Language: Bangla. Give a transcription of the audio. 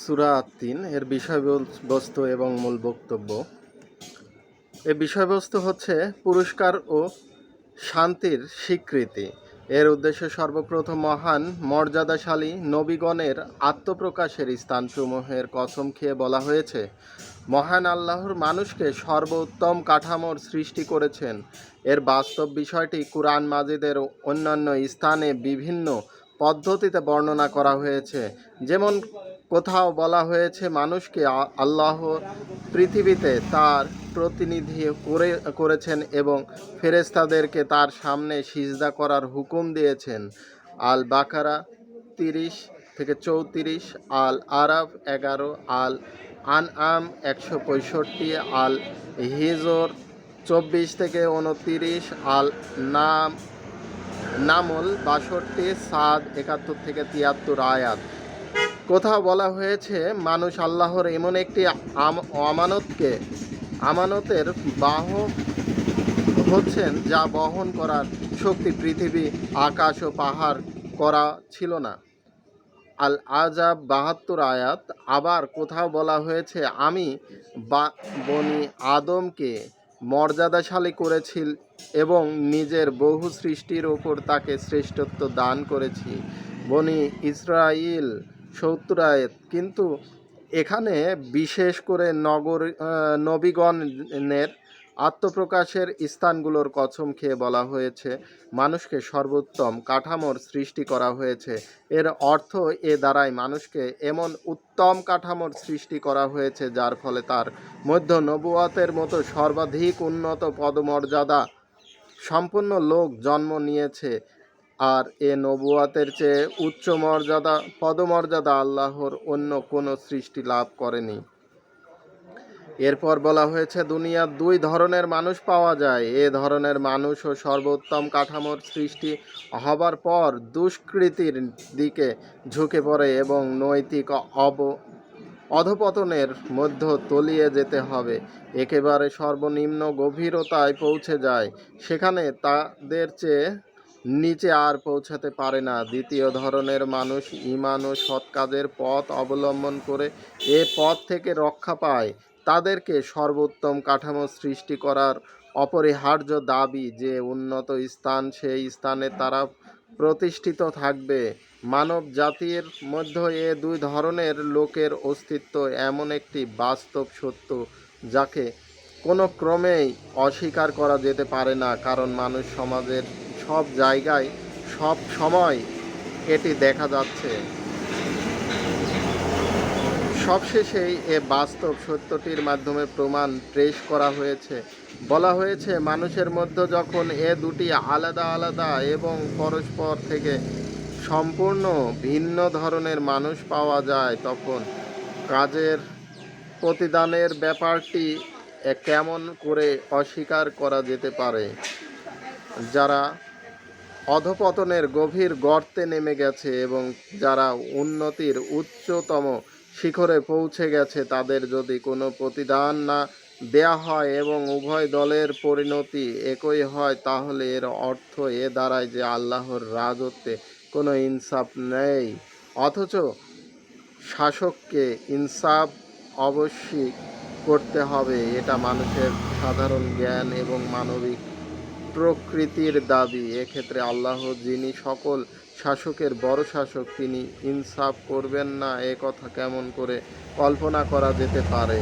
সুরা তিন এর বিষয়বস্তু এবং মূল বক্তব্য। এ বিষয়বস্তু হচ্ছে পুরস্কার ও শান্তির স্বীকৃতি। এর উদ্দেশ্য সর্বপ্রথম মহান, মর্যাদাশালী নবীগণের আত্মপ্রকাশের স্থানসমূহের কসম খেয়ে বলা হয়েছে, মহান আল্লাহর মানুষকে সর্বোত্তম কাঠামোর সৃষ্টি করেছেন। এর বাস্তব বিষয়টি কুরআন মাজিদের অন্যান্য স্থানে বিভিন্ন পদ্ধতিতে বর্ণনা করা হয়েছে, যেমন কোথাও বলা হয়েছে মানুষকে আল্লাহ পৃথিবীতে তার প্রতিনিধি করে, করেছেন এবং ফেরেস্তাদেরকে তার সামনে সিজদা করার হুকুম দিয়েছেন। আল বাকারা তিরিশ থেকে চৌত্রিশ আল আরাফ এগারো আল আন আম একশো পঁয়ষট্টি আল হিজর চব্বিশ থেকে উনতিরিশ আল নাম নামল বাষট্টি, সাদ একাত্তর থেকে তিয়াত্তর আয়াত। কোথাও বলা হয়েছে, মানুষ আল্লাহর এমন একটি আম- আমানতকে, আমানতের বাহ হচ্ছেন যা বহন করার শক্তি পৃথিবী, আকাশ ও পাহাড় করা ছিল না। আল আজাব বাহাত্তর আয়াত, আবার কোথাও বলা হয়েছে, আমি বনি আদমকে মর্যাদাশালী করেছিল এবং নিজের বহু সৃষ্টির ওপর তাকে শ্রেষ্ঠত্ব দান করেছি। বনি ইসরাইল সত্তর আয়াত। কিন্তু এখানে বিশেষ করে নগর নবীগণের আত্মপ্রকাশের স্থানগুলোর কসম খেয়ে বলা হয়েছে, মানুষকে সর্বোত্তম কাঠামোর সৃষ্টি করা হয়েছে। এর অর্থ এ দ্বারাই মানুষকে এমন উত্তম কাঠামোর সৃষ্টি করা হয়েছে, যার ফলে তার মধ্য নবুয়াতের মতো সর্বাধিক উন্নত পদমর্যাদা সম্পন্ন লোক জন্ম নিয়েছে। আর এ নবুয়াতের চেয়ে উচ্চ মর্যাদা, পদমর্যাদা আল্লাহর অন্য কোনো সৃষ্টি লাভ করেনি। এরপর বলা হয়েছে, দুনিয়ার দুই ধরনের মানুষ পাওয়া যায়। এ ধরনের মানুষ ও সর্বোত্তম কাঠামোর সৃষ্টি হবার পর দুষ্কৃতির দিকে ঝুঁকে পড়ে এবং নৈতিক অব, অধপতনের মধ্য তলিয়ে যেতে হবে। একেবারে সর্বনিম্ন গভীরতায় পৌঁছে যায়। সেখানে তাদের চেয়ে নিচে আর পৌঁছাতে পারে না। দ্বিতীয় ধরনের মানুষ ইমান ও সৎ কাজের পথ অবলম্বন করে এ পথ থেকে রক্ষা পায়। তাদেরকে সর্বোত্তম কাঠামো সৃষ্টি করার অপরিহার্য দাবি যে উন্নত স্থান, সেই স্থানে তারা প্রতিষ্ঠিত থাকবে। মানব জাতির মধ্যে এ দুই ধরনের লোকের অস্তিত্ব এমন একটি বাস্তব সত্য যাকে কোনো ক্রমেই অস্বীকার করা যেতে পারে না। কারণ মানুষ সমাজের সব জায়গায় সব সময় এটি দেখা যাচ্ছে। সবশেষেই এ বাস্তব সত্যটির মাধ্যমে প্রমাণ পেশ করা হয়েছে। বলা হয়েছে, মানুষের মধ্যে যখন এ দুটি আলাদা আলাদা এবং পরস্পর থেকে সম্পূর্ণ ভিন্ন ধরনের মানুষ পাওয়া যায়, তখন কাজের প্রতিদানের ব্যাপারটি কেমন করে অস্বীকার করা যেতে পারে? যারা অধপতনের গভীর গর্তে নেমে গেছে এবং যারা উন্নতির উচ্চতম শিখরে পৌঁছে গেছে, তাদের যদি কোনো প্রতিদান না দেয়া হয় এবং উভয় দলের পরিণতি একই হয়, তাহলে এর অর্থ এ দাঁড়ায় যে আল্লাহর রাজত্বে কোনো ইনসাফ নেই। অথচ শাসককে ইনসাফ অবশ্যই করতে হবে, এটা মানুষের সাধারণ জ্ঞান এবং মানবিক প্রকৃতির দাবি, এক্ষেত্রে আল্লাহ যিনি সকল শাসকের বড় শাসক, তিনি ইনসাফ করবেন না, এ কথা কেমন করে কল্পনা করা যেতে পারে?